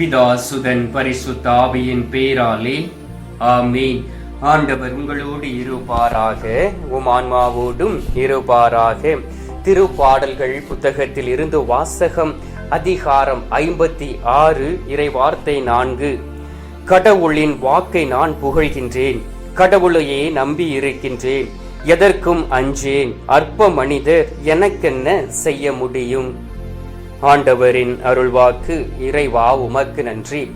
பிதா சுதன் பரிசுத்த ஆவியின் பேராலே ஆமீன். ஆண்டவர் உங்களோடு இருப்பாராக உம் ஆன்மாவோடும் இருப்பாராக. திருப்பாடல்கள் புத்தகத்தில் இருந்து வாசகம் அதிகாரம் ஐம்பத்தி ஆறு இறை வார்த்தை நான்கு. கடவுளின் வாக்கை நான் புகழ்கின்றேன் கடவுளையே நம்பி இருக்கின்றேன் எதற்கும் அஞ்சேன் அற்ப மனிதர் எனக்கென்ன செய்ய முடியும்? ஆண்டவரின் அருள்வாக்கு இறைவா உமக்கு நன்றி.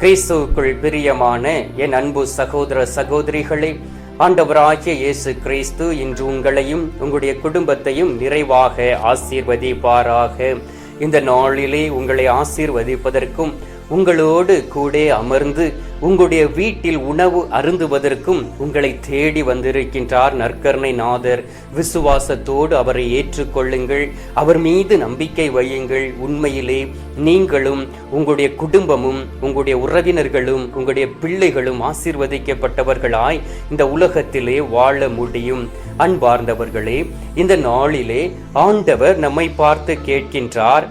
கிறிஸ்துவுக்குள் பிரியமான என் அன்பு சகோதர சகோதரிகளே ஆண்டவராகிய இயேசு கிறிஸ்து இன்று உங்களையும் உங்களுடைய குடும்பத்தையும் நிறைவாக ஆசீர்வதிப்பாராக. இந்த நாளிலே உங்களை ஆசீர்வதிப்பதற்கும் உங்களோடு கூட அமர்ந்து உங்களுடைய வீட்டில் உணவு அருந்துவதற்கும் உங்களை தேடி வந்திருக்கின்றார் நற்கர்ணை நாதர். விசுவாசத்தோடு அவரை ஏற்றுக்கொள்ளுங்கள். அவர் மீது நம்பிக்கை வையுங்கள். உண்மையிலே நீங்களும் உங்களுடைய குடும்பமும் உங்களுடைய உறவினர்களும் உங்களுடைய பிள்ளைகளும் ஆசீர்வதிக்கப்பட்டவர்களாய் இந்த உலகத்திலே வாழ முடியும். அன்பார்ந்தவர்களே இந்த நாளிலே ஆண்டவர் நம்மை பார்த்து கேட்கின்றார்.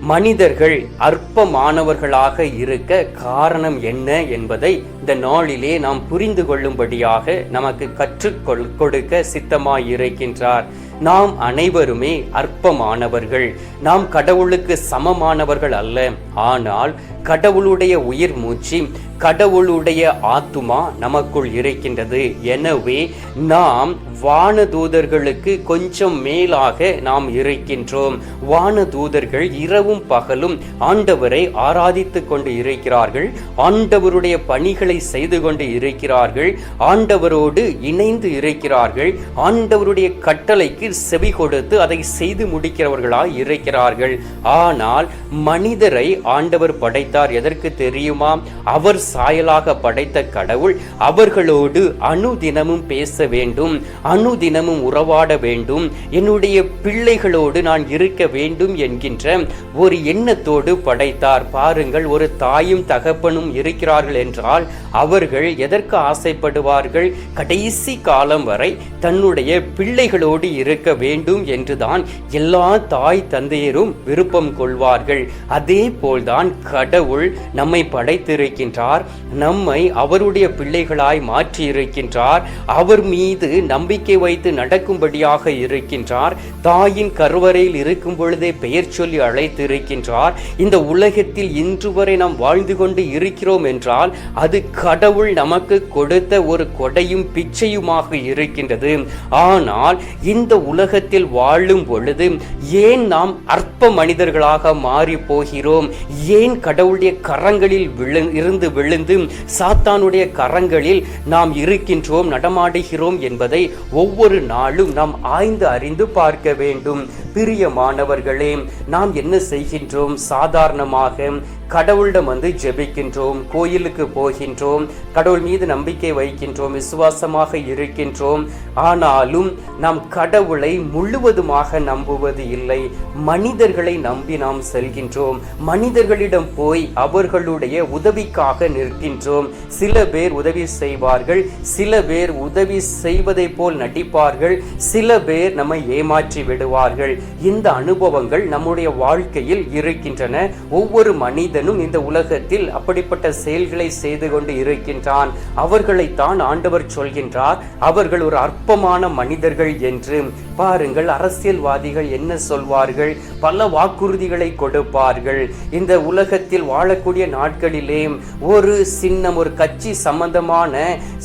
மனிதர்கள் அற்பமானவர்களாக இருக்க காரணம் என்ன என்பதை இந்த நாளிலே நாம் புரிந்து கொள்ளும்படியாக நமக்கு கற்றுக்கொள் கொடுக்க சித்தமாயிருக்கின்றார். நாம் அனைவருமே அற்பமானவர்கள். நாம் கடவுளுக்கு சமமானவர்கள் அல்ல. ஆனால் கடவுளுடைய உயிர் மூச்சு கடவுளுடைய ஆத்துமா நமக்குள் இருக்கின்றது. எனவே நாம் வானதூதர்களுக்கு கொஞ்சம் மேலாக நாம் இருக்கின்றோம். வானதூதர்கள் இரவும் பகலும் ஆண்டவரை ஆராதித்து கொண்டு இருக்கிறார்கள். ஆண்டவருடைய பணிகளை செய்து கொண்டு இருக்கிறார்கள். ஆண்டவரோடு இணைந்து இருக்கிறார்கள். ஆண்டவருடைய கட்டளைக்கு செவி கொடுத்து அதை செய்து முடிக்கிறவர்களாய் இருக்கிறார்கள். ஆனால் மனிதரை ஆண்டவர் படைத்து படைத்தார். எதற்கு தெரியுமா அவர் சாயலாக படைத்த கடவுள் அவர்களோடு அணுதினமும் பேச வேண்டும் அணுதினமும் உறவாட வேண்டும் என்னுடைய பிள்ளைகளோடு நான் இருக்க வேண்டும் என்கின்ற ஒரு எண்ணத்தோடு படைத்தார். பாருங்கள் ஒரு தாயும் தகப்பனும் இருக்கிறார்கள் என்றால் அவர்கள் எதற்கு ஆசைப்படுவார்கள்? கடைசி காலம் வரை தன்னுடைய பிள்ளைகளோடு இருக்க வேண்டும் என்றுதான் எல்லா தாய் தந்தையரும் விருப்பம் கொள்வார்கள். அதே போல்தான் கடவுள் கடவுள் நம்மை படைத்திருக்கின்றார் நம்மை அவருடைய பிள்ளைகளாய் மாற்றியிருக்கின்றார் அவர் மீது நம்பிக்கை வைத்து நடக்கும்படியாக இருக்கின்றார் தாயின் கருவறையில் இருக்கும் பொழுதே பெயர் சொல்லி அழைத்திருக்கின்றார். இந்த உலகத்தில் இன்று வரை நாம் வாழ்ந்து கொண்டு இருக்கிறோம் என்றால் அது கடவுள் நமக்கு கொடுத்த ஒரு கொடையும் பிச்சையுமாக இருக்கின்றது. ஆனால் இந்த உலகத்தில் வாழும் பொழுது ஏன் நாம் அற்ப மனிதர்களாக மாறி போகிறோம்? ஏன் கடவுள் கடவுளுடைய கரங்களில் விழு இருந்து விழுந்து சாத்தானுடைய கரங்களில் நாம் இருக்கின்றோம் நடமாடுகிறோம் என்பதை ஒவ்வொரு நாளும் நாம் ஆய்ந்து அறிந்து பார்க்க வேண்டும். பிரியமானவர்களே நாம் என்ன செய்கின்றோம்? சாதாரணமாக கடவுளிடம் வந்து ஜெபிக்கின்றோம் கோயிலுக்கு போகின்றோம் கடவுள் மீது நம்பிக்கை வைக்கின்றோம் விசுவாசமாக இருக்கின்றோம். ஆனாலும் நாம் கடவுளை முழுவதுமாக நம்புவது இல்லை. மனிதர்களை நம்பி நாம் செல்கின்றோம். மனிதர்களிடம் போய் அவர்களுடைய உதவிக்காக நிற்கின்றோம். சில பேர் உதவி செய்வார்கள் சில பேர் உதவி செய்வதை போல் நடிப்பார்கள் சில பேர் நம்மை ஏமாற்றி விடுவார்கள். இந்த அனுபவங்கள் நம்முடைய வாழ்க்கையில் இருக்கின்றன. ஒவ்வொரு மனிதர் மனிதனும் இந்த உலகத்தில் அப்படிப்பட்ட செயல்களை செய்து கொண்டு இருக்கின்றான். அவர்களைத்தான் ஆண்டவர் சொல்கின்றார். அவர்கள் ஒரு அற்பமான மனிதர்கள் என்று. பாருங்கள் அரசியல்வாதிகள் என்ன சொல்வார்கள்? பல வாக்குறுதிகளை கொடுப்பார்கள். இந்த உலகத்தில் வாழக்கூடிய நாட்களிலே ஒரு சின்னம் ஒரு கட்சி சம்பந்தமான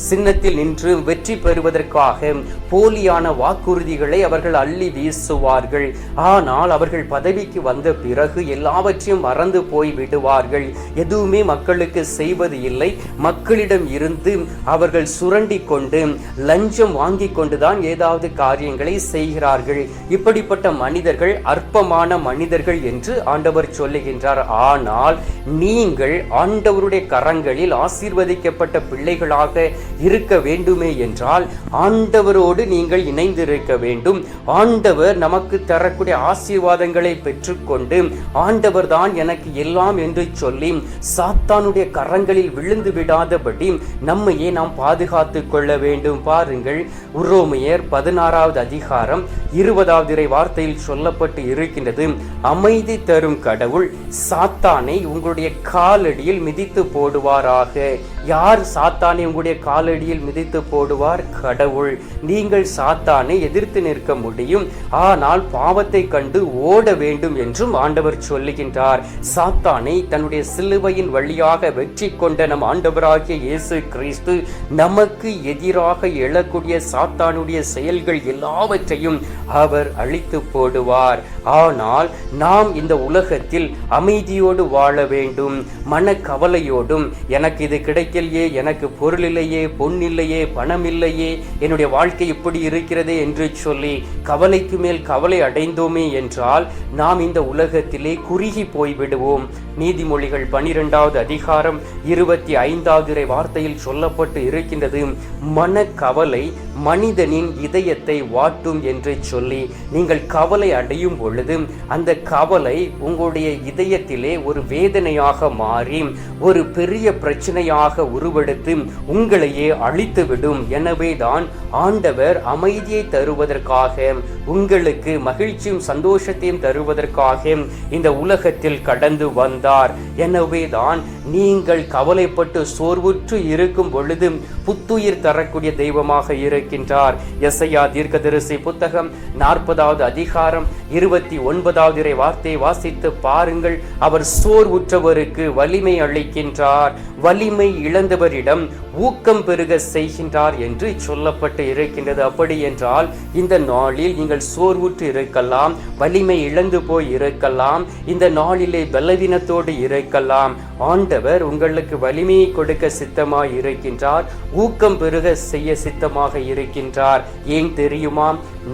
சின்னத்தில் நின்று வெற்றி பெறுவதற்காக போலியான வாக்குறுதிகளை அவர்கள் அள்ளி வீசுவார்கள். ஆனால் அவர்கள் பதவிக்கு வந்த பிறகு எல்லாவற்றையும் மறந்து போய் விடுவார்கள் எதுவுமே மக்களுக்கு செய்வது இல்லை. மக்களிடம் இருந்து அவர்கள் சுரண்டி கொண்டு லஞ்சம் வாங்கி கொண்டுதான் ஏதாவது காரியங்களை செய்கிறார்கள். இப்படிப்பட்ட மனிதர்கள் அற்பமான மனிதர்கள் என்று ஆண்டவர் சொல்லுகின்றார். ஆனால் நீங்கள் ஆண்டவருடைய கரங்களில் ஆசீர்வதிக்கப்பட்ட பிள்ளைகளாக இருக்க வேண்டுமே என்றால் ஆண்டவரோடு நீங்கள் இணைந்திருக்க வேண்டும். ஆண்டவர் நமக்கு தரக்கூடிய ஆசீர்வாதங்களை பெற்றுக்கொண்டு ஆண்டவர் தான் எனக்கு எல்லாம் என்று சொல்லி சாத்தானுடைய கரங்களில் விழுந்து விடாதபடி நம்மையே நாம் பாதுகாத்து கொள்ள வேண்டும். பாருங்கள் உரோமையர் பதினாறாவது அதிகாரம் இருபதாவது இறை வார்த்தையில் சொல்லப்பட்டு இருக்கின்றது. அமைதி தரும் கடவுள் சாத்தானை உங்களுடைய காலடியில் மிதித்து போடுவாராக. யார் சாத்தானை உங்களுடைய காலடியில் மிதித்து போடுவார்? கடவுள். நீங்கள் சாத்தானை எதிர்த்து நிற்க முடியும். ஆனால் பாவத்தை கண்டு ஓட வேண்டும் என்றும் ஆண்டவர் சொல்லுகின்றார். சாத்தானை தன்னுடைய சிலுவையின் வழியாக வெற்றி கொண்ட நம் ஆண்டவராகிய இயேசு கிறிஸ்து நமக்கு எதிராக எழக்கூடிய சாத்தானுடைய செயல்கள் எல்லாவற்றையும் அவர் அழித்து போடுவார். ஆனால் நாம் இந்த உலகத்தில் அமைதியோடு வாழ வேண்டும் மனக்கவலையோடும் எனக்கு இது கிடைக்கலையே எனக்கு பொருள் இல்லையே பொன் இல்லையே பணம் இல்லையே என்னுடைய வாழ்க்கை இப்படி இருக்கிறதே என்று சொல்லி கவலைக்கு மேல் கவலை அடைந்தோமே என்றால் நாம் இந்த உலகத்திலே குறுகி போய்விடுவோம். நீ நீதிமொழிகள் பனிரெண்டாவது அதிகாரம் இருபத்தி ஐந்தாவது வார்த்தையில் சொல்லப்பட்டு இருக்கின்றது. மனக்கவலை மனிதனின் இதயத்தை வாட்டும் என்று சொல்லி நீங்கள் கவலை அடையும் பொழுது அந்த கவலை உங்களுடைய இதயத்திலே ஒரு வேதனையாக மாறி ஒரு பெரிய பிரச்சனையாக உருவெடுத்து உங்களையே அழித்துவிடும். எனவே தான் ஆண்டவர் அமைதியை தருவதற்காக உங்களுக்கு மகிழ்ச்சியும் சந்தோஷத்தையும் தருவதற்காக இந்த உலகத்தில் கடந்து வந்தார். எனவே தான் நீங்கள் கவலைப்பட்டு சோர்வுற்று இருக்கும் பொழுது புத்துயிர் தரக்கூடிய தெய்வமாக இருக்கின்றார். எஸ்ஐயா தீர்க்கதரிசி புத்தகம் நாற்பதாவது அதிகாரம் இருபத்தி ஒன்பதாவது இறை வார்த்தையை வாசித்து பாருங்கள். அவர் சோர்வுற்றவருக்கு வலிமை அளிக்கின்றார். வலிமை இழந்தவரிடம் ஊக்கம் பெருக செய்கின்றார் என்று சொல்லப்பட்டு இருக்கின்றது. அப்படி என்றால் இந்த நாளில் நீங்கள் சோர்வுற்று இருக்கலாம் வலிமை இழந்து போய் இருக்கலாம் இந்த நாளிலே பலவீனத்தோடு இருக்கலாம். ஆண்டவர் உங்களுக்கு வலிமையை கொடுக்க சித்தமாய் இருக்கின்றார் ஊக்கம் பெருக செய்ய சித்தமாக இருக்கின்றார். ஏன் தெரியுமா?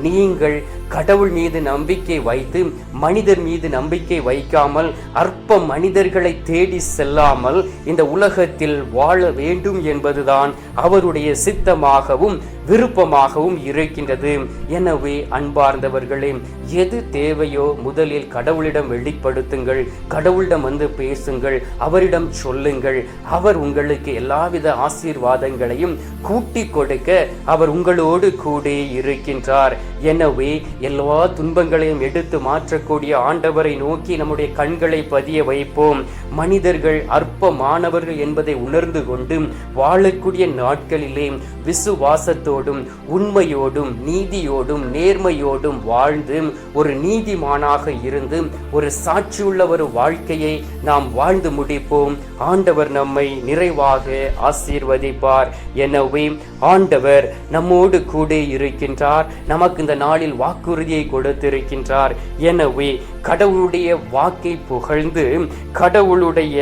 நீங்கள் கடவுள் மீது நம்பிக்கை வைத்து மனிதர் மீது நம்பிக்கை வைக்காமல் அற்ப மனிதர்களை தேடி செல்லாமல் இந்த உலகத்தில் வாழ வேண்டும் என்பதுதான் அவருடைய சித்தமாகவும் விருப்பமாகவும் இருக்கின்றது. எனவே அன்பார்ந்தவர்களே எது தேவையோ முதலில் கடவுளிடம் வெளிப்படுத்துங்கள். கடவுளிடம் வந்து பேசுங்கள். அவரிடம் சொல்லுங்கள். அவர் உங்களுக்கு எல்லாவித ஆசீர்வாதங்களையும் கூட்டி கொடுக்க அவர் உங்களோடு கூட இருக்கின்றார். எனவே எல்லா துன்பங்களையும் எடுத்து மாற்றக்கூடிய ஆண்டவரை நோக்கி நம்முடைய கண்களை பதிய வைப்போம். மனிதர்கள் அற்பமானவர்கள் என்பதை உணர்ந்து கொண்டு வாழக்கூடிய நாட்களிலே விசுவாசத்தோடும் உண்மையோடும் நீதியோடும் நேர்மையோடும் வாழ்ந்து ஒரு நீதிமானாக இருந்து ஒரு சாட்சியுள்ள ஒரு வாழ்க்கையை நாம் வாழ்ந்து முடிப்போம். ஆண்டவர் நம்மை நிறைவாக ஆசீர்வதிப்பார். எனவே ஆண்டவர் நம்மோடு கூட இருக்கின்றார். நமக்கு இந்த நாளில் வாக்குறுதியை கொடுத்திருக்கின்றார். எனவே கடவுளுடைய வாக்கை புகழ்ந்து கடவுளுடைய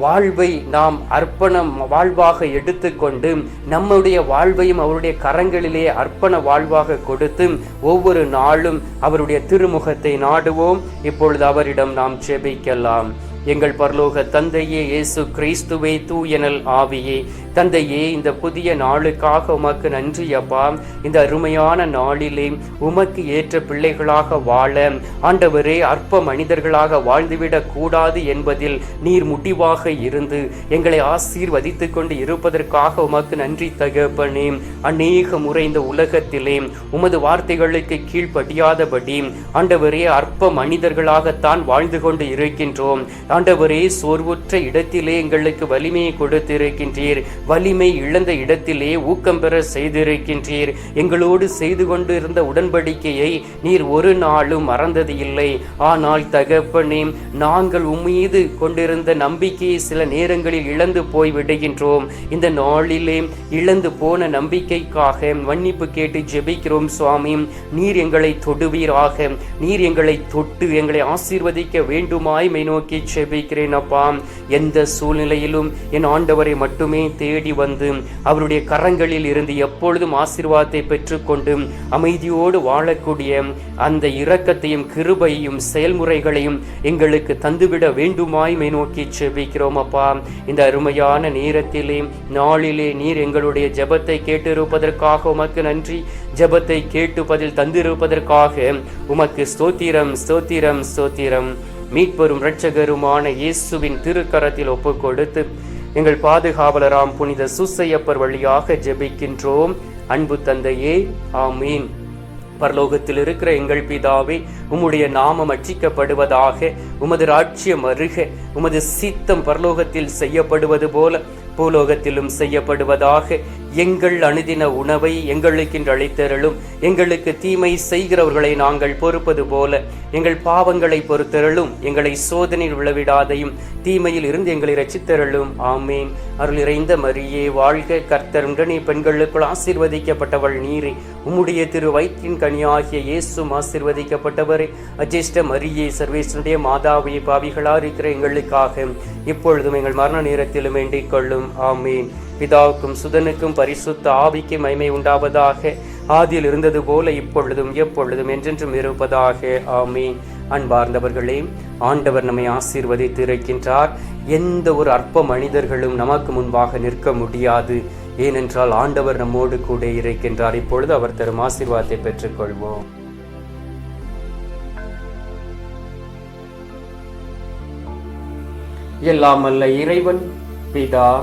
வாழ்வை நாம் அர்ப்பணம் வாழ்வாக எடுத்துக்கொண்டு நம்முடைய வாழ்வையும் அவருடைய கரங்களிலே அர்ப்பண வாழ்வாக கொடுத்து ஒவ்வொரு நாளும் அவருடைய திருமுகத்தை நாடுவோம். இப்பொழுது அவரிடம் நாம் செபிக்கலாம் எங்கள் பரலோக தந்தையே இயேசு கிறிஸ்துவே தூயனல் ஆவியே. தந்தையே இந்த புதிய நாளுக்காக உமக்கு நன்றி அப்பா. இந்த அருமையான நாளிலே உமக்கு ஏற்ற பிள்ளைகளாக வாழ ஆண்டவரே அற்ப மனிதர்களாக வாழ்ந்துவிடக் கூடாது என்பதில் நீர் முடிவாக இருந்து எங்களை ஆசீர்வதித்துக் கொண்டு இருப்பதற்காக உமக்கு நன்றி தகப்பனே. அநேக முறை இந்த உலகத்திலே உமது வார்த்தைகளுக்கு கீழ்ப்படியாதபடி ஆண்டவரே அற்ப மனிதர்களாகத்தான் வாழ்ந்து கொண்டு இருக்கின்றோம். ஆண்டவரே சோர்வுற்ற இடத்திலே எங்களுக்கு வலிமையை கொடுத்திருக்கின்றீர். வலிமை இழந்த இடத்திலே ஊக்கம் பெற செய்திருக்கின்றீர். எங்களோடு செய்து கொண்டிருந்த உடன்படிக்கையை நீர் ஒரு நாளும் மறந்தது இல்லை. ஆனால் தகப்பனே நாங்கள் உம்மீது கொண்டிருந்த நம்பிக்கையை சில நேரங்களில் இழந்து போய் விடுகின்றோம். இந்த நாளிலே இழந்து போன நம்பிக்கைக்காக மன்னிப்பு கேட்டு ஜெபிக்கிறோம் சுவாமி. நீர் எங்களை தொடுவீராக. நீர் எங்களை தொட்டு எங்களை ஆசீர்வதிக்க வேண்டுமாய் மை நோக்கி ஜெபிக்கிறேன் அப்பா. எந்த சூழ்நிலையிலும் என் ஆண்டவரை மட்டுமே தேடி வந்து அவருடைய கரங்களில் இருந்து எப்பொழுதும் ஆசீர்வாதத்தை பெற்றுக்கொண்டு அமைதியோடு வாழக்கூடிய அந்த இரக்கத்தையும் கிருபையும் செயல்முறைகளையும் எங்களுக்கு தந்துவிட வேண்டுமாய் நோக்கி செபிக்கிறோம் அப்பா. இந்த அருமையான நேரத்திலே நாளிலே நீர் எங்களுடைய ஜெபத்தை கேட்டிருப்பதற்காக உமக்கு நன்றி. ஜெபத்தை கேட்டு பதில் தந்திருப்பதற்காக உமக்கு ஸ்தோத்திரம் ஸ்தோத்திரம் ஸ்தோத்திரம். மீட்பெரும் இரட்சகருமான இயேசுவின் திருக்கரத்தில் ஒப்புக் கொடுத்து எங்கள் பாதுகாவலராம் புனித சுசையப்பர் வழியாக ஜெபிக்கின்றோம். அன்பு தந்தையே ஆமீன். பரலோகத்தில் இருக்கிற எங்கள் பிதாவே உம்முடைய நாமம் அச்சிக்கப்படுவதாக உமது ராட்சியம் அருக உமது சித்தம் பரலோகத்தில் செய்யப்படுவது போல பூலோகத்திலும் செய்யப்படுவதாக எங்கள் அணுதின உணவை எங்களுக்கென்று அளித்தருளும். எங்களுக்கு தீமை செய்கிறவர்களை நாங்கள் பொறுப்பது போல எங்கள் பாவங்களை பொறுத்தருளும். எங்களை சோதனையில் விழவிடாதையும் தீமையில் இருந்து எங்களை ரச்சித்தருளும் ஆமேன். அருள் இறைந்த மரியே வாழ்க கர்த்தர். உடனே பெண்களுக்குள் ஆசீர்வதிக்கப்பட்டவள் நீரே. உம்முடைய திரு வயிற்றின் கனியாகிய இயேசும் ஆசீர்வதிக்கப்பட்டவரே. அஜேஷ்ட மரியே சர்வேசனுடைய மாதாவை பாவிகளா இருக்கிற எங்களுக்காக இப்பொழுதும் எங்கள் மரண நேரத்திலும் வேண்டிக் கொள்ளும். ஆமீன். பிதாவுக்கும் சுதனுக்கும் பரிசுத்த ஆவிக்கு மைமை உண்டாவதாக ஆதியில் இருந்தது போல இப்பொழுதும் எப்பொழுதும் என்றென்றும் இருப்பதாக. ஆமீன். அன்பார்ந்தவர்களே ஆண்டவர் நம்மை ஆசீர்வதித்து இருக்கின்றார். எந்த ஒரு அற்ப மனிதர்களும் நமக்கு முன்பாக நிற்க முடியாது. ஏனென்றால் ஆண்டவர் நம்மோடு கூட இருக்கின்றார். இப்பொழுது அவர் தரும் ஆசீர்வாதத்தை பெற்றுக்கொள்வோம். எல்லாம் அல்ல இறைவன் பிதா